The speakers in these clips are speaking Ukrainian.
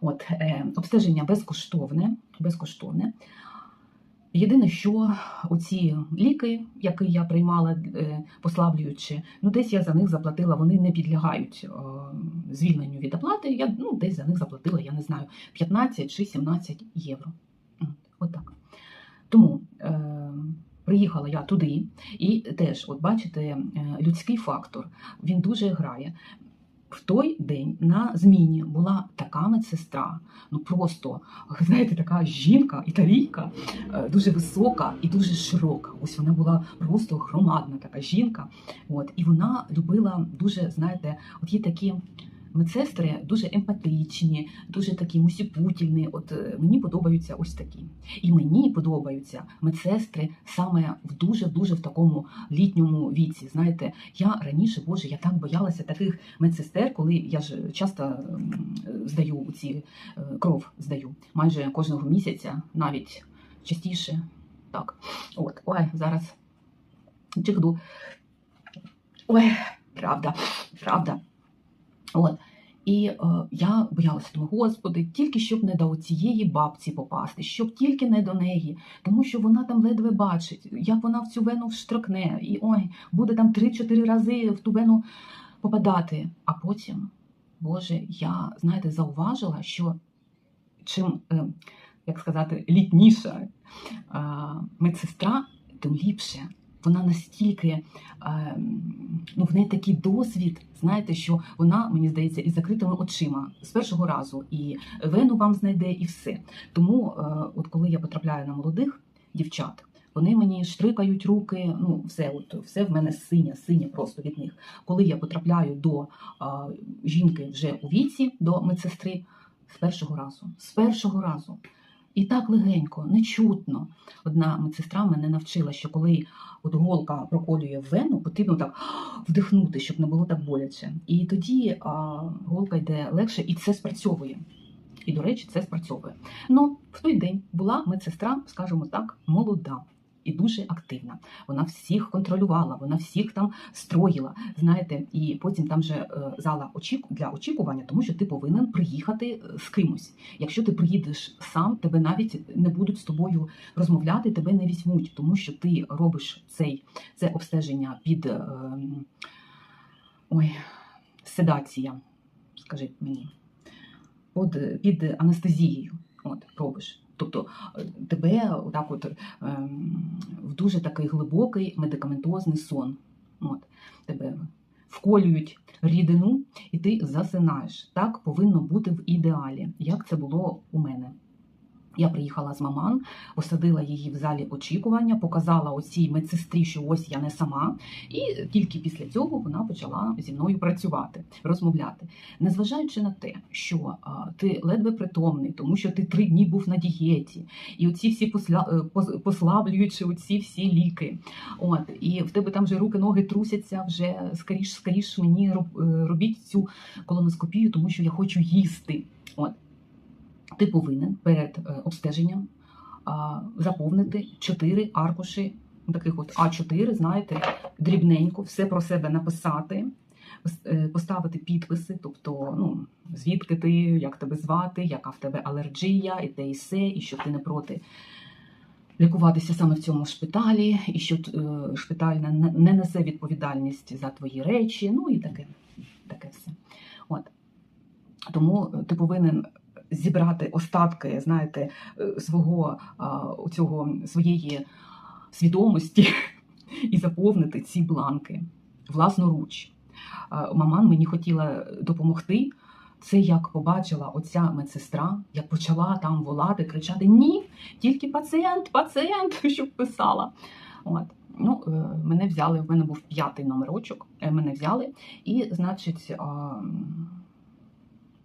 От, е, обстеження безкоштовне, безкоштовне. Єдине, що оці ліки, які я приймала, е, послаблюючи, ну десь я за них заплатила, вони не підлягають е, звільненню від оплати. Я ну, десь за них заплатила, я не знаю, 15 чи 17 євро. От, Отак. Тому е, приїхала я туди, і теж, от бачите, е, людський фактор він дуже грає. В той день на зміні була така медсестра, ну просто знаєте, така жінка, італійка, е, дуже висока і дуже широка. Ось вона була просто громадна така жінка. От і вона любила дуже, знаєте, от є такі. Медсестри дуже емпатичні, дуже такі мусіпутільні. От е, мені подобаються ось такі. І мені подобаються медсестри саме в дуже дуже в такому літньому віці. Знаєте, я раніше, боже, я так боялася таких медсестер, коли я ж часто здаю ці е, кров здаю майже кожного місяця, навіть частіше. Так, от, ой, зараз чихду. Ой, правда, правда. От. І е, я боялася, думаю, господи, тільки щоб не до цієї бабці попасти, щоб тільки не до неї, тому що вона там ледве бачить, як вона в цю вену вштракне, і ой, буде там 3-4 рази в ту вену попадати. А потім, Боже, я, знаєте, зауважила, що чим, е, як сказати, літніша е, медсестра, тим ліпше. Вона настільки, е, ну, в неї такий досвід, знаєте, що вона, мені здається, із закритими очима з першого разу і вену вам знайде, і все. Тому, е, от коли я потрапляю на молодих дівчат, вони мені штрикають руки, ну все, от все в мене синє, синє просто від них. Коли я потрапляю до е, жінки вже у віці, до медсестри, з першого разу, з першого разу. І так легенько, нечутно. Одна медсестра мене навчила, що коли от голка проколює вену, потрібно так вдихнути, щоб не було так боляче. І тоді а, голка йде легше, і це спрацьовує. І, до речі, це спрацьовує. Ну, в той день була медсестра, скажімо так, молода. І дуже активна. Вона всіх контролювала, вона всіх там строїла. Знаєте, і потім там же е, зала для очікування, тому що ти повинен приїхати е, з кимось. Якщо ти приїдеш сам, тебе навіть не будуть з тобою розмовляти, тебе не візьмуть, тому що ти робиш цей це обстеження під е, ой, седація, скажіть мені, під анестезією. От робиш. Тобто е, тебе отак от ем, в дуже такий глибокий медикаментозний сон. От, тебе вколюють рідину, і ти засинаєш. Так повинно бути в ідеалі, як це було у мене. Я приїхала з маман, посадила її в залі очікування, показала оцій медсестрі, що ось я не сама, і тільки після цього вона почала зі мною працювати, розмовляти. Незважаючи на те, що ти ледве притомний, тому що ти три дні був на дієті, і оці всі е, послаблюючи оці всі ліки. От, і в тебе там вже руки, ноги трусяться, вже скоріш, скоріш мені роб- е, робіть цю колоноскопію, тому що я хочу їсти. От ти повинен перед е, обстеженням заповнити 4 аркуші, таких от А4, знаєте, дрібненько, все про себе написати, е, поставити підписи, тобто, ну, звідки ти, як тебе звати, яка в тебе алергія, і те, і все, і що ти не проти. Лікуватися саме в цьому шпиталі, і що е, шпиталь не, не несе відповідальність за твої речі, ну і таке, таке все. От. Тому ти повинен зібрати остатки, знаєте, е, свого цього своєї свідомості і заповнити ці бланки власноруч. Маман мені хотіла допомогти. Це як побачила оця медсестра, як почала там волати, кричати Ні, тільки пацієнт, пацієнт, щоб писала. От. Ну, е, мене взяли, в мене був п'ятий номерочок, е, мене взяли, і, значить,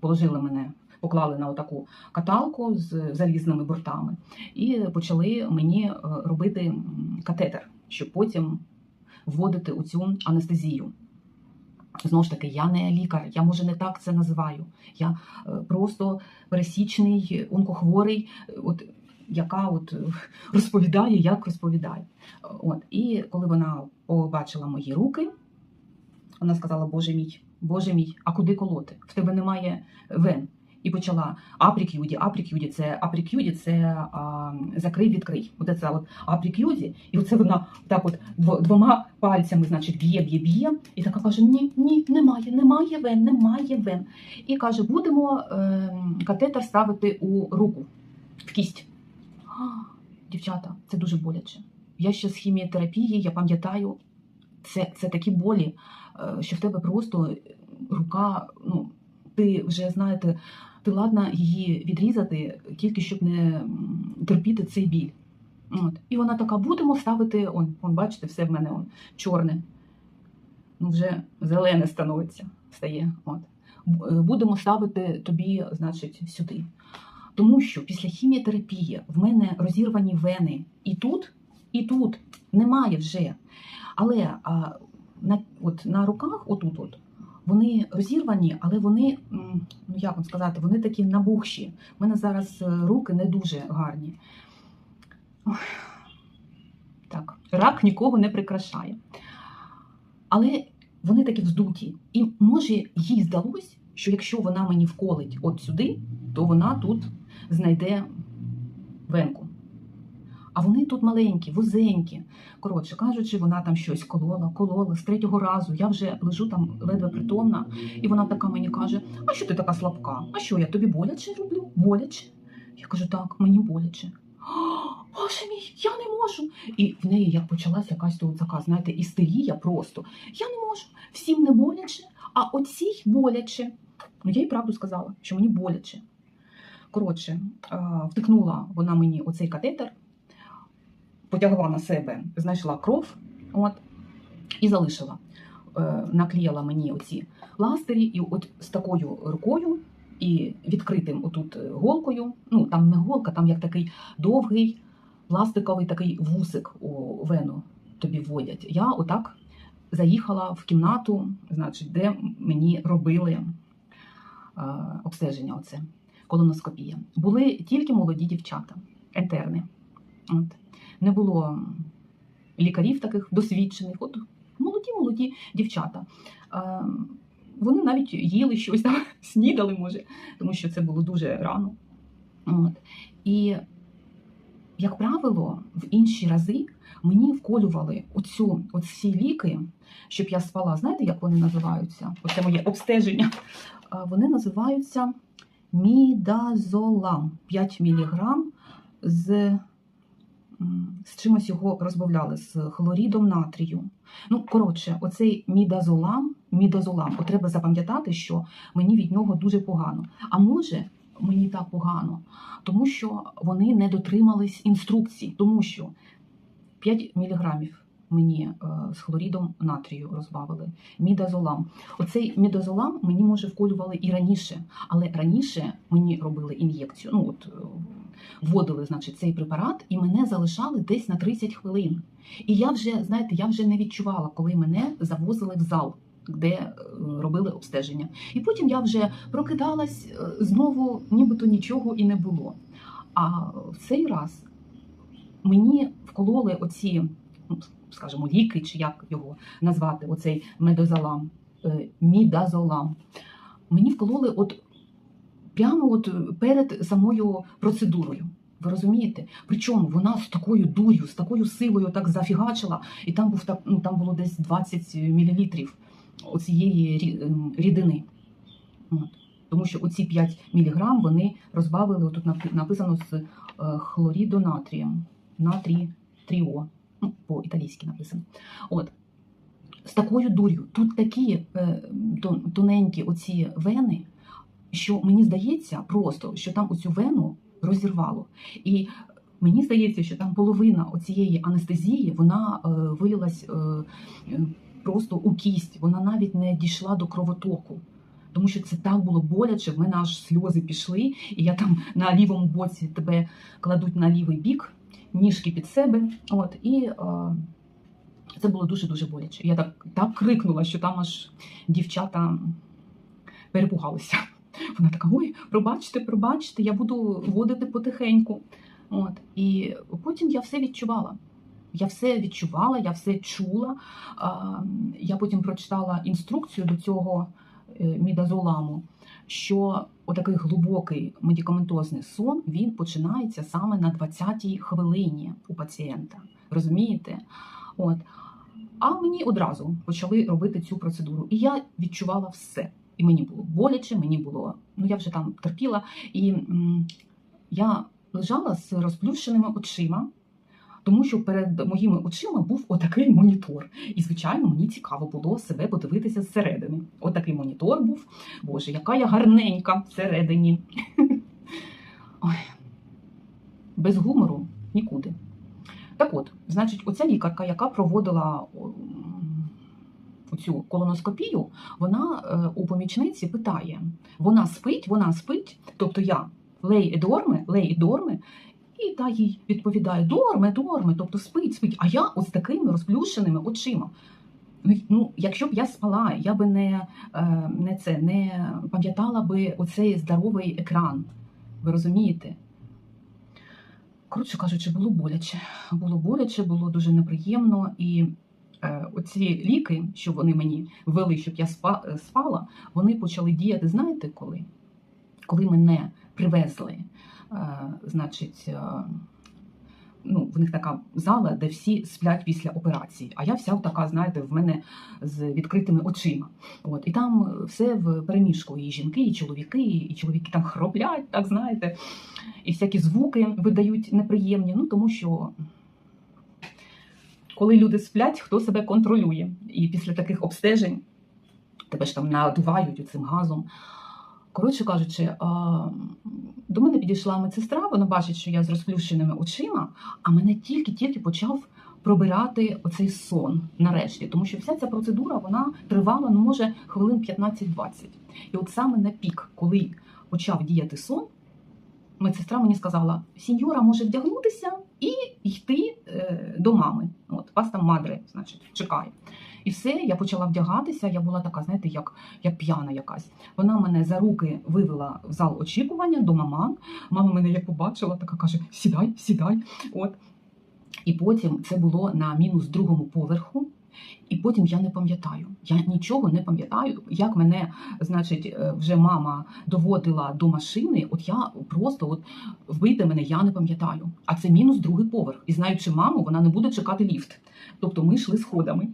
положили мене, поклали на отаку каталку з залізними бортами, і почали мені е, робити катетер, щоб потім вводити у цю анестезію. Знову ж таки, я не лікар, я може не так це називаю. Я е, просто пересічний онкохворий, е, от яка от розповідає, як розповідає. От і коли вона побачила мої руки, вона сказала: Боже мій, Боже мій, а куди колоти? В тебе немає вен. І почала апрікюді, апрікюді, це апрікюді, це а, закрий, відкрий. Оце це от апрікюді, і оце вона так от двома пальцями, значить, б'є, б'є, б'є. І така каже: Ні, ні, немає, немає вен, немає вен. І каже, будемо е, катетер ставити у руку, в кість. Дівчата, це дуже боляче. Я ще з хіміотерапії, я пам'ятаю, це, це такі болі, е, що в тебе просто рука, ну, ти вже знаєте, ти ладна її відрізати, тільки щоб не терпіти цей біль. От. І вона така, будемо ставити, он, он, бачите, все в мене он, чорне. Ну, вже зелене становиться, стає. От. Е, Будемо ставити тобі, значить, сюди. Тому що після хіміотерапії в мене розірвані вени і тут, і тут немає вже. Але а, на, от, на руках, отут, от, вони розірвані, але вони, ну як вам сказати, вони такі набухші. У мене зараз е, руки не дуже гарні. Так, рак нікого не прикрашає. Але вони такі вздуті. І може їй здалось, що якщо вона мені вколить от сюди, то вона тут знайде венку. А вони тут маленькі, вузенькі. Коротше кажучи, вона там щось колола, колола з третього разу. Я вже лежу там ледве притомна, і вона така мені каже: А що ти така слабка? А що я тобі боляче роблю? Боляче? Я кажу, так, мені боляче. Боже мій, я не можу. І в неї як почалась якась тут така, знаєте, істерія просто. Я не можу. Всім не боляче, а оцій боляче. Ну, я їй правду сказала, що мені боляче. Коротше, втикнула вона мені оцей катетер, потягла на себе, знайшла кров от, і залишила. Е, Наклеїла мені оці пластирі, і от з такою рукою і відкритим отут е, голкою. Ну там не голка, там як такий довгий пластиковий такий вусик у вену тобі вводять. Я отак заїхала в кімнату, значить, де мені робили е, обстеження. Оце колоноскопія. Були тільки молоді дівчата, етерни. От. Не було лікарів таких досвідчених. От молоді, молоді дівчата. Е, вони навіть їли щось там, снідали, може, тому що це було дуже рано. От. І, як правило, в інші рази мені вколювали оцю, оці ліки, щоб я спала. Знаєте, як вони називаються? Оце моє обстеження. Вони називаються мідазолам 5 мг з, з чимось його розбавляли з хлорідом натрію. Ну, коротше, оцей мідазолам, мідазолам, от треба запам'ятати, що мені від нього дуже погано. А може, мені так погано, тому що вони не дотримались інструкцій, тому що 5 міліграмів мені е, з хлорідом натрію розбавили. Мідазолам. Оцей мідазолам мені може вколювали і раніше, але раніше мені робили ін'єкцію. Ну от е, вводили, значить, цей препарат, і мене залишали десь на 30 хвилин. І я вже, знаєте, я вже не відчувала, коли мене завозили в зал. Де е, робили обстеження, і потім я вже прокидалась е, знову, нібито нічого і не було. А в цей раз мені вкололи оці, ну, скажімо, ліки, чи як його назвати, оцей медозалам, е, мідазолам. Мені вкололи от прямо от перед самою процедурою. Ви розумієте? Причому вона з такою дур'ю, з такою силою так зафігачила, і там був так, ну там було десь 20 мл оцієї ем, рідини. От. Тому що оці 5 мг вони розбавили, тут написано з е, хлорідонатрієм, натрій тріо, ну, по-італійськи написано. От. З такою дур'ю. Тут такі е, тоненькі оці вени, що мені здається просто, що там оцю вену розірвало. І мені здається, що там половина оцієї анестезії вона е, вилилась е, е, просто у кість, вона навіть не дійшла до кровотоку. Тому що це так було боляче, в мене аж сльози пішли, і я там на лівому боці тебе кладуть на лівий бік, ніжки під себе. От, і е, це було дуже-дуже боляче. Я так, так крикнула, що там аж дівчата перепугалися. Вона така: ой, пробачте, пробачте, я буду водити потихеньку. От. І потім я все відчувала. Я все відчувала, я все чула. Я потім прочитала інструкцію до цього е, мідазоламу, що отакий глибокий медикаментозний сон він починається саме на 20-й хвилині у пацієнта. Розумієте? От. А мені одразу почали робити цю процедуру. І я відчувала все. І мені було боляче, мені було, ну я вже там терпіла. І м, я лежала з розплющеними очима, тому що перед моїми очима був отакий монітор. І, звичайно, мені цікаво було себе подивитися зсередини. Отакий монітор був. Боже, яка я гарненька всередині. Без гумору нікуди. Так от, значить, оця лікарка, яка проводила цю колоноскопію, вона е, у помічниці питає: вона спить, вона спить, тобто я лей дорме, лей дорме, і та їй відповідає: Дорме, дорме, тобто спить, спить. А я ось такими розплющеними очима. Ну, якщо б я спала, я би не е, не це не пам'ятала би оцей здоровий екран. Ви розумієте? Коротше кажучи, було боляче. Було боляче, було дуже неприємно. І оці ліки, що вони мені ввели, щоб я спала, вони почали діяти, знаєте коли? Коли мене привезли, е, значить, е, ну, в них така зала, де всі сплять після операції. А я вся така, знаєте, в мене з відкритими очима. От і там все в переміжку. І жінки, і чоловіки, і чоловіки там хроплять, так знаєте, і всякі звуки видають неприємні. Ну тому що. Коли люди сплять, хто себе контролює. І після таких обстежень тебе ж там надувають цим газом. Коротше кажучи, до мене підійшла медсестра, вона бачить, що я з розплющеними очима, а мене тільки-тільки почав пробирати оцей сон нарешті, тому що вся ця процедура вона тривала, ну може, хвилин 15-20. І от саме на пік, коли почав діяти сон, медсестра мені сказала: сіньора може вдягнутися і йти е, до мами. От вас там мадре, значить, чекає. І все, я почала вдягатися. Я була така, знаєте, як як п'яна якась. Вона мене за руки вивела в зал очікування до маман. Мама мене як побачила, така каже: Сідай, сідай. От. І потім це було на мінус другому поверху. І потім я не пам'ятаю. Я нічого не пам'ятаю. Як мене, значить, е, вже мама доводила до машини, от я просто от вбийте мене, я не пам'ятаю. А це мінус другий поверх. І знаючи маму, вона не буде чекати ліфт. Тобто ми йшли сходами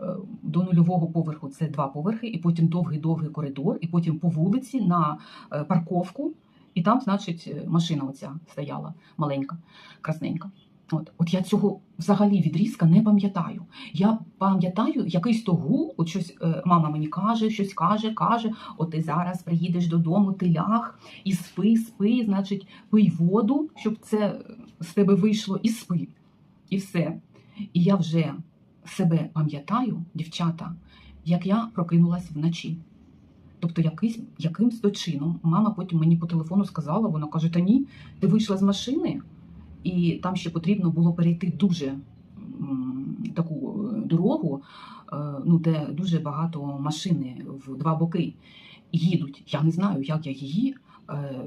е, до нульового поверху. Це два поверхи, і потім довгий-довгий коридор, і потім по вулиці на е, парковку. І там, значить, машина оця стояла маленька, красненька. От от я цього взагалі відрізка не пам'ятаю. Я пам'ятаю якийсь то гул, от щось е, мама мені каже, щось каже, каже: от ти зараз приїдеш додому, ти ляг і спи, спи, значить, пий воду, щоб це з тебе вийшло, і спи. І все. І я вже себе пам'ятаю, дівчата, як я прокинулась вночі. Тобто, якийсь, якимсь то чином мама потім мені по телефону сказала, вона каже: Та ні, ти вийшла з машини. І там ще потрібно було перейти дуже таку е, дорогу, е, ну де дуже багато машини в два боки їдуть. Я не знаю, як я її е,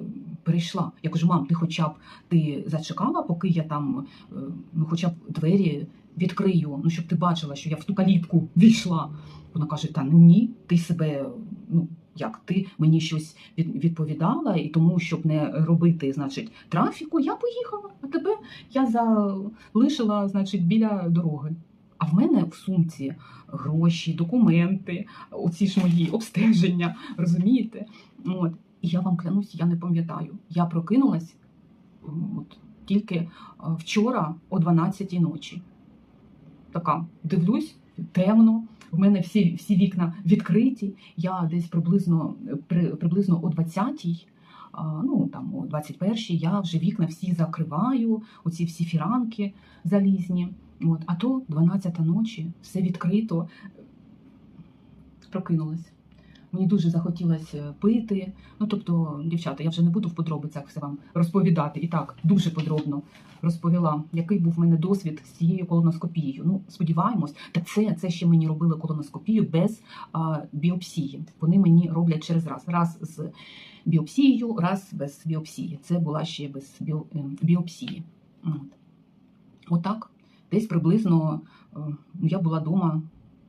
перейшла. Я кажу, мам, ти хоча б ти зачекала, поки я там ну, хоча б двері відкрию, ну щоб ти бачила, що я в ту калітку війшла. Вона каже: Та ні, ти себе ну як ти мені щось відповідала, і тому, щоб не робити, значить, трафіку, я поїхала, а тебе я залишила, значить, біля дороги. А в мене в сумці гроші, документи, оці ж мої обстеження, розумієте? От. І я вам клянусь, я не пам'ятаю. Я прокинулась от, тільки вчора о 12-й ночі. Така дивлюсь, темно, в мене всі всі вікна відкриті. Я десь приблизно при, приблизно о 20-й, ну там о 21-й я вже вікна всі закриваю, оці всі фіранки залізні. От, А то 12-та ночі, все відкрито, прокинулась. Мені дуже захотілося пити. Ну тобто, дівчата, я вже не буду в подробицях все вам розповідати. І так дуже подробно розповіла, який був в мене досвід з цією колоноскопією. Ну, сподіваємось, та це це ще мені робили колоноскопію без а, біопсії. Вони мені роблять через раз. Раз з біопсією, раз без біопсії. Це була ще без біо, е, біопсії. От. Отак, десь приблизно е, я була вдома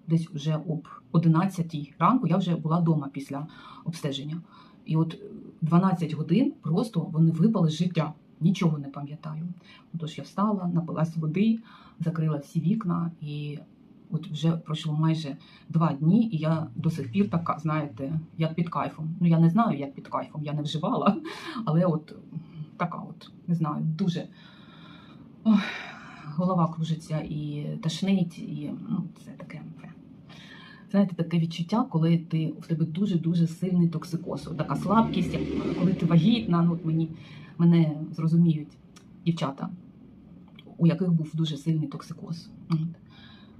десь вже об 11 ранку я вже була вдома після обстеження. І от 12 годин просто вони випали з життя. Нічого не пам'ятаю. Тож я встала, напилась води, закрила всі вікна, і от вже пройшло майже два дні, і я до сих пір така, знаєте, як під кайфом. Ну я не знаю, як під кайфом, я не вживала, але от така, от не знаю, дуже ох, голова кружиться і тошнить, і ну, це таке. Знаєте, таке відчуття, коли ти в тебе дуже дуже сильний токсикоз, така слабкість, коли ти вагітна. Ну от мені мене зрозуміють дівчата, у яких був дуже сильний токсикоз.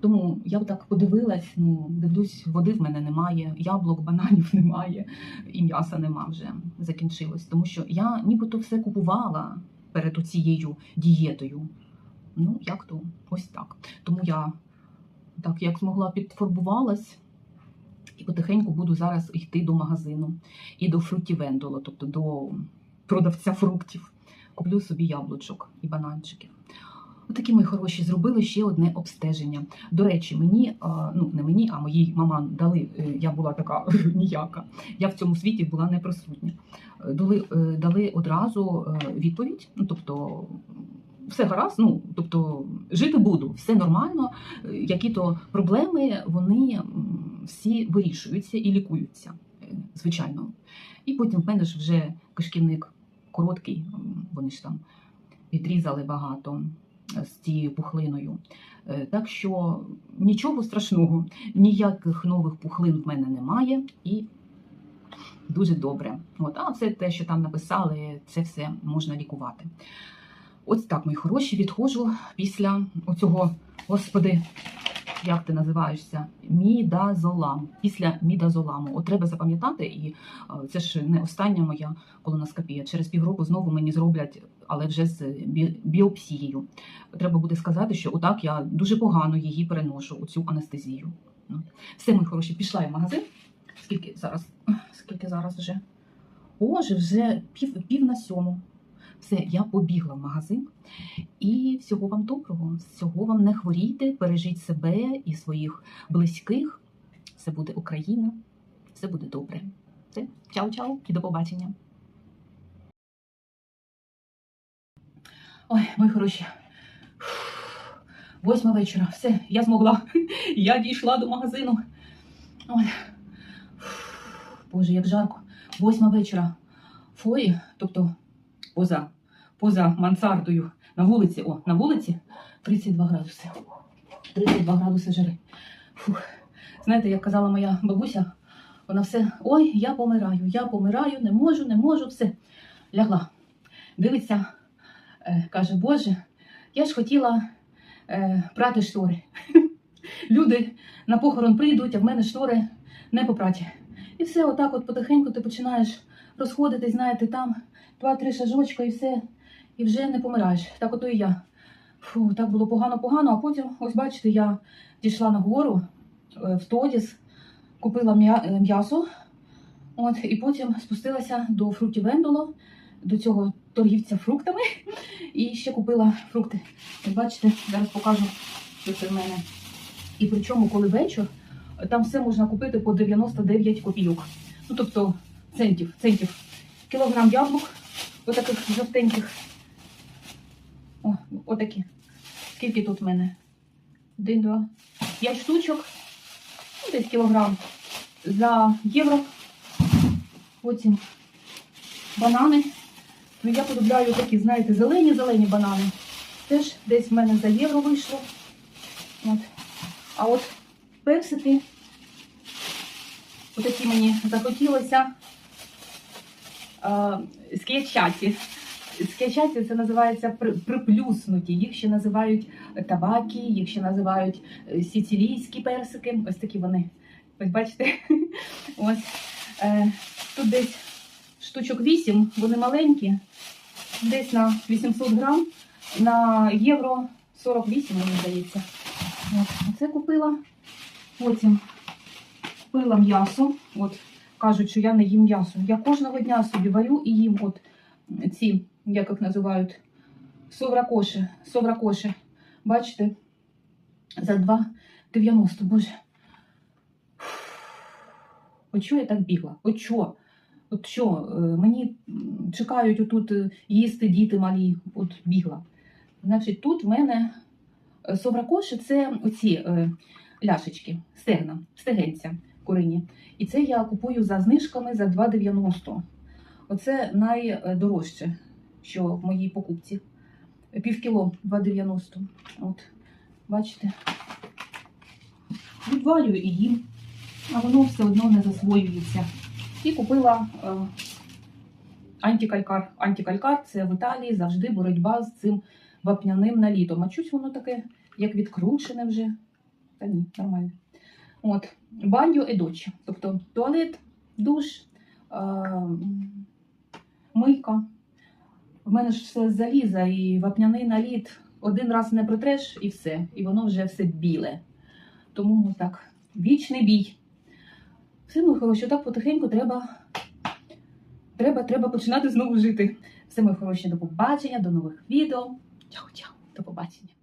Тому я так подивилась, ну дивлюсь, води в мене немає, яблук, бананів немає, і м'яса нема вже закінчилось. Тому що я нібито все купувала перед цією дієтою. Ну, як то ось так. Тому я так як змогла підфарбувалась, і потихеньку буду зараз йти до магазину і до фруктівендоло, тобто до продавця фруктів. Куплю собі яблучок і бананчиків. Отакі мої хороші зробили ще одне обстеження. До речі, мені, ну не мені, а моїй маман дали. е, Я була така ніяка. Я в цьому світі була не присутня. Е, Дали, е, дали одразу відповідь. Ну тобто, все гаразд, ну тобто жити буду, все нормально. Е, Які то проблеми вони всі вирішуються і лікуються, е, звичайно. І потім в мене ж вже кишківник короткий, вони ж там відрізали багато з цією пухлиною. Е, Так що нічого страшного, ніяких нових пухлин в мене немає і дуже добре. От, а все те, що там написали, це все можна лікувати. Ось так, мої хороші, відходжу після оцього, господи, як ти називаєшся? Мідазолам. Після мідазоламу. От треба запам'ятати, і е, це ж не остання моя колоноскопія. Через півроку знову мені зроблять, але вже з біопсією. Треба буде сказати, що отак я дуже погано її переношу, оцю анестезію. Ну, Все, мої хороші, пішла я в магазин. Скільки зараз? Скільки зараз вже? Боже, вже пів, пів на сьому. Все, я побігла в магазин. І всього вам доброго, всього вам не хворійте, бережіть себе і своїх близьких. Все буде Україна, все буде добре. Все, чао-чао і до побачення. Ой, мої хороші. Восьма вечора. Все, я змогла. Я дійшла до магазину. Ой. Боже, як жарко. Восьма вечора. Форі, тобто поза, поза мансардою на вулиці, о, на вулиці 32 градуси. 32 градуси жари. Фух. Знаєте, як казала моя бабуся, вона все, ой, я помираю, я помираю, не можу, не можу, все. Лягла. Дивиться, е, каже, Боже, я ж хотіла е, прати штори. Люди на похорон прийдуть, а в мене штори не попраті. І все, отак от потихеньку ти починаєш розходитись, знаєте, там два-три шажочка і все, і вже не помираєш. Так ото і я. Фу, так було погано-погано, а потім, ось бачите, я дійшла на гору е, в Тодіс, купила е, м'ясо, от, і потім спустилася до фруктів Вендоло, до цього торгівця фруктами, і ще купила фрукти. Ось бачите, зараз покажу, що це в мене. І причому, коли вечір, там все можна купити по 99 копійок. Ну, тобто центів, центів. Кілограм яблук, отаких жовтеньких. О, отакі. Скільки тут в мене? Один, два, п'ять штучок. Ну, десь кілограм за євро. Потім банани. Ну, я полюбляю такі, знаєте, зелені-зелені банани. Теж десь в мене за євро вийшло. От. А от персики, отакі мені захотілося. А, Ск'ячаті. Ск'ячаті це називається приплюснуті. Їх ще називають табаки, їх ще називають е, сицилійські персики. Ось такі вони. Ось бачите? Ось. Е, тут десь штучок 8, вони маленькі, десь на 800 грам, на євро 48, мені здається. Оце купила. Потім купила м'ясо. От, кажуть, що я не їм м'ясо. Я кожного дня собі варю і їм от ці, як їх називають, совракоші. совракоші. Бачите? За 2,90. Боже, От що я так бігла? От що? От що? Е, Мені чекають отут е, їсти діти малі, от бігла. Значить, тут в мене е, совракоші це оці ляшечки, стегна, стегенця курині. І це я купую за знижками за 2,90. Оце найдорожче, що в моїй покупці. Півкіло 2,90. От, бачите. Відвалюю і їм, а воно все одно не засвоюється. І купила е, антикалькар. Антикалькар це в Італії завжди боротьба з цим вапняним налітом. А чуть воно таке, як відкручене вже. Та ні, нормально. От, баню і дочі. Тобто туалет, душ, е, мийка. В мене ж все заліза і вапняний наліт. Один раз не протреш і все. І воно вже все біле. Тому так, вічний бій. Все, хороші, так потихеньку треба, треба, треба починати знову жити. Все, мої хороші, до побачення, до нових відео. Чао-чао, до побачення.